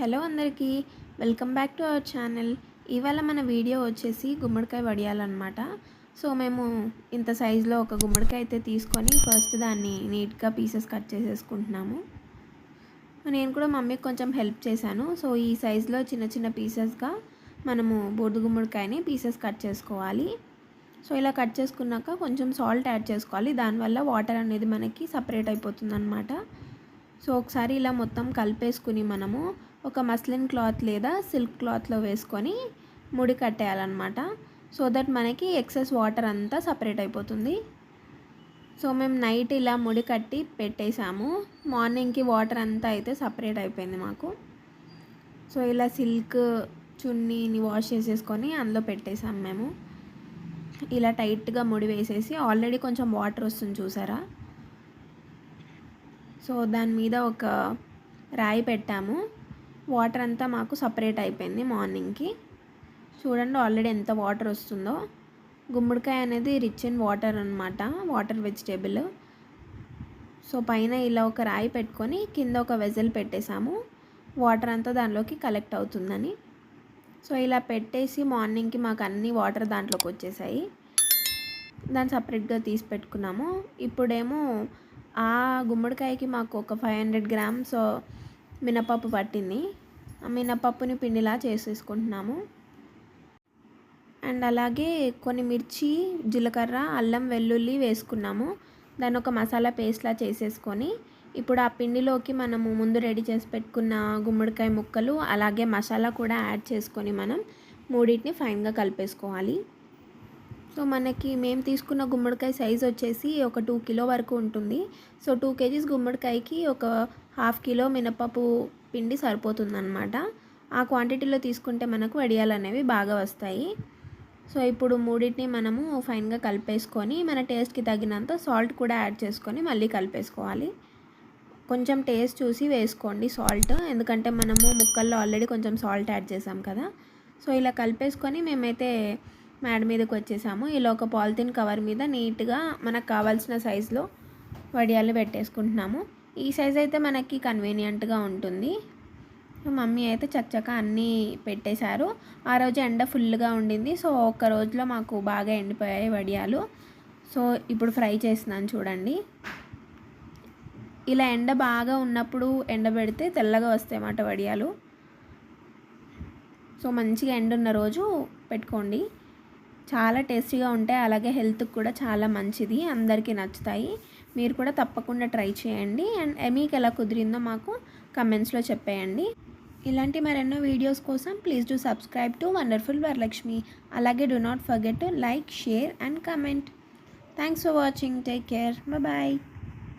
Hello అందరికీ welcome back to our channel. ఇవాళ మన వీడియో వచ్చేసి గుమ్మడికాయ వడియాలన్నమాట. సో మేము ఇంత సైజులో ఒక గుమ్మడికాయ అయితే తీసుకొని ఫస్ట్ దాన్ని నీట్గా పీసెస్ కట్ చేసేసుకుంటున్నాము. నేను కూడా మమ్మీకి కొంచెం హెల్ప్ చేశాను. సో ఈ సైజులో చిన్న చిన్న పీసెస్గా మనము బొడ్డు గుమ్మడికాయని పీసెస్ కట్ చేసుకోవాలి. సో ఇలా కట్ చేసుకున్నాక కొంచెం సాల్ట్ యాడ్ చేసుకోవాలి. దానివల్ల వాటర్ అనేది మనకి సపరేట్ అయిపోతుంది సో ఒకసారి ఇలా మొత్తం కలిపేసుకుని మనము ఒక మస్లిన్ క్లాత్ లేదా సిల్క్ క్లాత్లో వేసుకొని ముడి కట్టేయాలన్నమాట. సో దట్ మనకి ఎక్సెస్ వాటర్ అంతా సపరేట్ అయిపోతుంది. సో మేము నైట్ ఇలా ముడి కట్టి పెట్టేసాము మార్నింగ్కి వాటర్ అంతా అయితే సపరేట్ అయిపోయింది మాకు. సో ఇలా సిల్క్ చున్నీని వాష్ చేసేసుకొని అందులో పెట్టేసాం మేము. ఇలా టైట్గా ముడి వేసేసి ఆల్రెడీ కొంచెం వాటర్ వస్తుంది చూసారా? సో దాని మీద ఒక రాయి పెట్టాము. వాటర్ అంతా మాకు సపరేట్ అయిపోయింది మార్నింగ్కి. చూడండి ఆల్రెడీ ఎంత వాటర్ వస్తుందో. గుమ్మడికాయ అనేది రిచ్ ఇన్ వాటర్ అనమాట వాటర్ వెజిటేబుల్ సో పైన ఇలా ఒక రాయి పెట్టుకొని కింద ఒక వెజల్ పెట్టేశాము. వాటర్ అంతా దానిలోకి కలెక్ట్ అవుతుందని. సో ఇలా పెట్టేసి మార్నింగ్కి మాకు అన్ని వాటర్ దాంట్లోకి వచ్చేసాయి. దాన్ని సపరేట్గా తీసి పెట్టుకున్నాము. ఇప్పుడేమో ఆ గుమ్మడికాయకి మాకు ఒక ఫైవ్ హండ్రెడ్ గ్రామ్స్ మినపప్పు పట్టింది. ఆ మినపప్పుని పిండిలా చేసేసుకుంటున్నాము. అండ్ అలాగే కొన్ని మిర్చి జీలకర్ర అల్లం వెల్లుల్లి వేసుకున్నాము. దాన్ని ఒక మసాలా పేస్ట్లా చేసేసుకొని ఇప్పుడు ఆ పిండిలోకి మనము ముందు రెడీ చేసి పెట్టుకున్న గుమ్మడికాయ ముక్కలు అలాగే మసాలా కూడా యాడ్ చేసుకొని మనం మూడింటిని ఫైన్గా కలిపేసుకోవాలి. సో మనకి మేము తీసుకున్న గుమ్మడికాయ సైజ్ వచ్చేసి ఒక టూ కిలో వరకు ఉంటుంది. సో టూ కేజీస్ గుమ్మడికాయకి ఒక హాఫ్ కిలో మినపప్పు పిండి సరిపోతుందన్నమాట. ఆ క్వాంటిటీలో తీసుకుంటే మనకు వడియాలు అనేవి బాగా వస్తాయి. సో ఇప్పుడు మూడింటిని మనము ఫైన్గా కలిపేసుకొని మన టేస్ట్కి తగినంత సాల్ట్ కూడా యాడ్ చేసుకొని మళ్ళీ కలిపేసుకోవాలి. కొంచెం టేస్ట్ చూసి వేసుకోండి సాల్ట్. ఎందుకంటే మనము ముక్కల్లో ఆల్రెడీ కొంచెం సాల్ట్ యాడ్ చేసాం కదా. సో ఇలా కలిపేసుకొని మేమైతే మేడ మీదకి వచ్చేసాము. ఇలా ఒక పాలిథిన్ కవర్ మీద నీట్గా మనకు కావాల్సిన సైజులో వడియాలు పెట్టేసుకుంటున్నాము. ఈ సైజ్ అయితే మనకి కన్వీనియంట్గా ఉంటుంది. మమ్మీ అయితే చక్కచక్క అన్నీ పెట్టేశారు. ఆ రోజు ఎండ ఫుల్గా ఉండింది. సో ఒక్క రోజులో మాకు బాగా ఎండిపోయాయి వడియాలు. సో ఇప్పుడు ఫ్రై చేస్తున్నాను చూడండి. ఇలా ఎండ బాగా ఉన్నప్పుడు ఎండబెడితే తెల్లగా వస్తాయి అన్నమాట వడియాలు. సో మంచిగా ఎండ ఉన్న రోజు పెట్టుకోండి. చాలా టేస్టీగా ఉంటాయి అలాగే హెల్త్కి కూడా చాలా మంచిది అందరికీ నచ్చుతాయి. మీరు కూడా తప్పకుండా ట్రై చేయండి. అండ్ మీకు ఎలా కుదిరిందో మాకు కమెంట్స్లో చెప్పేయండి. ఇలాంటి మరెన్నో వీడియోస్ కోసం please do subscribe to wonderful Varalakshmi. అలాగే do not forget to like share and comment. Thanks for watching. Take care. Bye.